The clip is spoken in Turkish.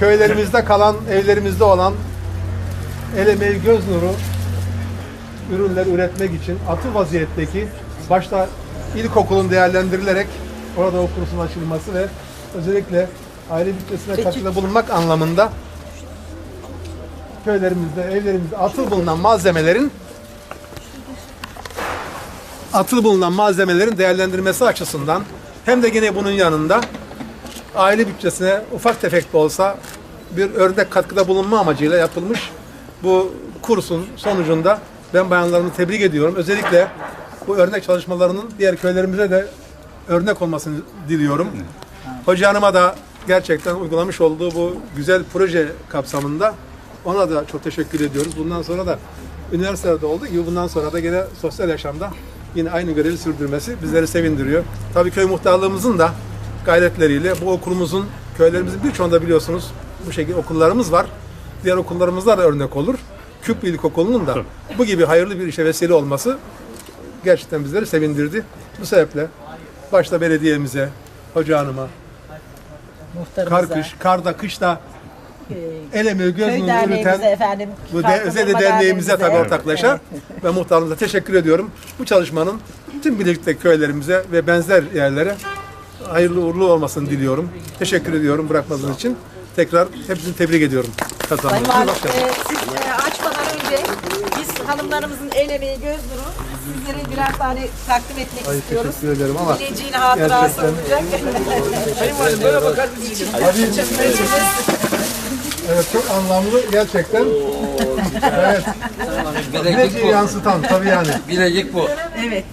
köylerimizde kalan, evlerimizde olan el emeği göz nuru ürünler üretmek için atı vaziyetteki başta ilkokulun değerlendirilerek orada o kursun açılması ve özellikle aile bütçesine katkıda bulunmak anlamında köylerimizde, evlerimizde atıl bulunan malzemelerin atıl bulunan malzemelerin değerlendirmesi açısından hem de yine bunun yanında aile bütçesine ufak tefek de olsa bir örnek katkıda bulunma amacıyla yapılmış bu kursun sonucunda ben bayanlarımı tebrik ediyorum. Özellikle bu örnek çalışmalarının diğer köylerimize de örnek olmasını diliyorum. Hoca Hanım'a da gerçekten uygulamış olduğu bu güzel proje kapsamında ona da çok teşekkür ediyoruz. Bundan sonra da üniversitede olduğu gibi bundan sonra da yine sosyal yaşamda yine aynı görevi sürdürmesi bizleri sevindiriyor. Tabii köy muhtarlığımızın da gayretleriyle bu okulumuzun köylerimizin birçoğunda biliyorsunuz bu şekilde okullarımız var. Diğer okullarımızda da örnek olur. Küp İlkokulu'nun da bu gibi hayırlı bir işe vesile olması gerçekten bizleri sevindirdi. Bu sebeple başta belediyemize, hoca hanıma, kar kış, karda kışta el emeği göz köy nuru efendim. bu de, özellikle derneğimize tabii ortaklaşa ve muhtarımıza teşekkür ediyorum. Bu çalışmanın tüm birlikte köylerimize ve benzer yerlere hayırlı uğurlu olmasını diliyorum. Teşekkür ediyorum bırakmadığınız için. Tekrar hepsini tebrik ediyorum. Sayın Kazandığınız Valim, için. e, siz e, açmadan önce biz hanımlarımızın el emeği göz nuru sizlere birer tane takdim etmek Ay, istiyoruz. teşekkür ederim ama Bileciğin hatırası gerçekten- olacak. evet çok anlamlı gerçekten. evet. Bilecik Bileciği bu. yansıtan tabii yani. Bilecik bu. evet.